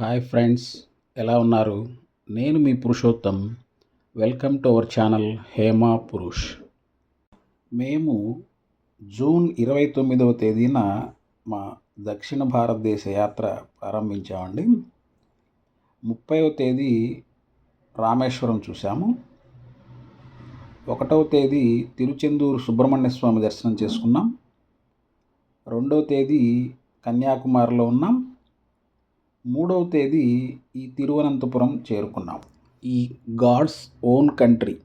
Hi friends ఎలా ఉన్నారు? నేను మీ Purushottam. Welcome to our channel Hema Purush. మేము జూన్ ఇరవై తొమ్మిదవ తేదీన మా దక్షిణ భారతదేశ యాత్ర ప్రారంభించామండి. ముప్పైవ తేదీ రామేశ్వరం చూసాము ఒకటవ తేదీ తిరుచెందూరు సుబ్రహ్మణ్య స్వామి దర్శనం చేసుకున్నాం. రెండవ తేదీ కన్యాకుమారిలో ఉన్నాం. మూడవ తేదీ ఈ తిరువనంతపురం చేరుకున్నాం. ఈ గాడ్స్ ఓన్ కంట్రీ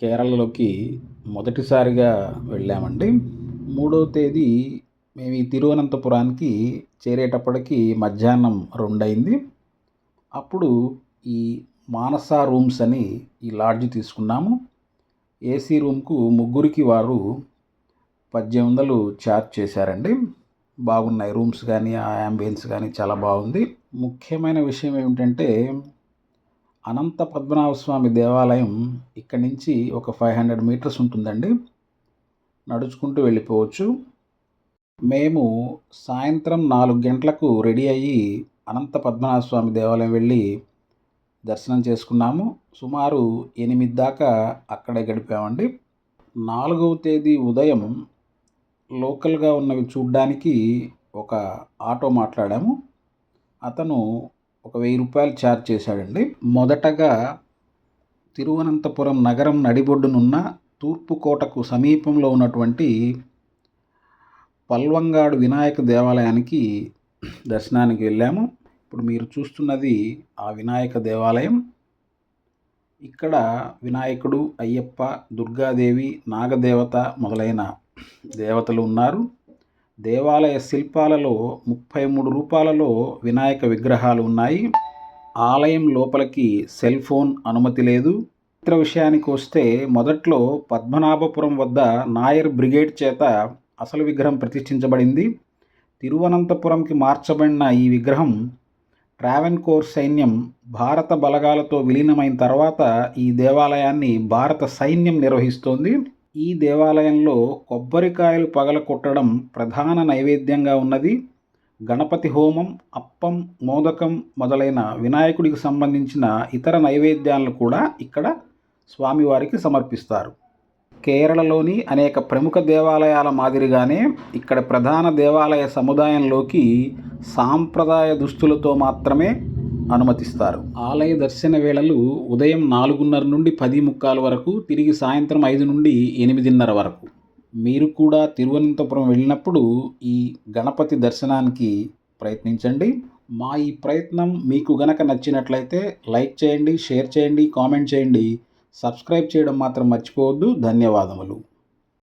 కేరళలోకి మొదటిసారిగా వెళ్ళామండి. మూడవ తేదీ మేము ఈ తిరువనంతపురానికి చేరేటప్పటికి మధ్యాహ్నం రెండైంది అప్పుడు ఈ మానస రూమ్స్ అని ఈ లాడ్జ్ తీసుకున్నాము. ఏసీ రూమ్కు ముగ్గురికి వారు పద్దెనిమిది వందలు ఛార్జ్ చేశారండి. బాగున్నాయి. రూమ్స్ కానీ ఆ యాంబియన్స్ కానీ చాలా బాగుంది. ముఖ్యమైన విషయం ఏమిటంటే అనంత పద్మనాభ స్వామి దేవాలయం ఇక్కడి నుంచి ఒక ఫైవ్ హండ్రెడ్ మీటర్స్ ఉంటుందండి. నడుచుకుంటూ వెళ్ళిపోవచ్చు. మేము సాయంత్రం నాలుగు గంటలకు రెడీ అయ్యి అనంత పద్మనాభ స్వామి దేవాలయం వెళ్ళి దర్శనం చేసుకున్నాము. సుమారు ఎనిమిది దాకా అక్కడే గడిపామండి. నాలుగవ తేదీ ఉదయం లోకల్గా ఉన్నవి చూడ్డానికి ఒక ఆటో మాట్లాడాము. అతను ఒక వెయ్యి రూపాయలు ఛార్జ్ చేశాడండి. మొదటగా తిరువనంతపురం నగరం నడిబొడ్డునున్న తూర్పు కోటకు సమీపంలో ఉన్నటువంటి పల్వంగాడు వినాయక దేవాలయానికి దర్శనానికి వెళ్ళాము. ఇప్పుడు మీరు చూస్తున్నది ఆ వినాయక దేవాలయం. ఇక్కడ వినాయకుడు అయ్యప్ప దుర్గాదేవి నాగదేవత మొదలైన దేవతలు ఉన్నారు. దేవాలయ శిల్పాలలో ముప్పై మూడు రూపాలలో వినాయక విగ్రహాలు ఉన్నాయి. ఆలయం లోపలికి సెల్ ఫోన్ అనుమతి లేదు. ఇతర విషయానికి వస్తే మొదట్లో పద్మనాభపురం వద్ద నాయర్ బ్రిగేడ్ చేత అసలు విగ్రహం ప్రతిష్ఠించబడింది. తిరువనంతపురంకి మార్చబడిన ఈ విగ్రహం ట్రావెన్కోర్ సైన్యం భారత బలగాలతో విలీనమైన తర్వాత ఈ దేవాలయాన్ని భారత సైన్యం నిర్వహిస్తోంది. ఈ దేవాలయంలో కొబ్బరికాయలు పగల కొట్టడం ప్రధాన నైవేద్యంగా ఉన్నది. గణపతి హోమం అప్పం మోదకం మొదలైన వినాయకుడికి సంబంధించిన ఇతర నైవేద్యాలను కూడా ఇక్కడ స్వామివారికి సమర్పిస్తారు. కేరళలోని అనేక ప్రముఖ దేవాలయాల మాదిరిగానే ఇక్కడ ప్రధాన దేవాలయ సముదాయంలోకి సాంప్రదాయ దుస్తులతో మాత్రమే అనుమతిస్తారు. ఆలయ దర్శన వేళలు ఉదయం నాలుగున్నర నుండి పది ముక్కాల వరకు తిరిగి సాయంత్రం ఐదు నుండి ఎనిమిదిన్నర వరకు. మీరు కూడా తిరువనంతపురం వెళ్ళినప్పుడు ఈ గణపతి దర్శనానికి ప్రయత్నించండి. మా ఈ ప్రయత్నం మీకు గనక నచ్చినట్లయితే లైక్ చేయండి షేర్ చేయండి కామెంట్ చేయండి. సబ్స్క్రైబ్ చేయడం మాత్రం మర్చిపోవద్దు. ధన్యవాదములు.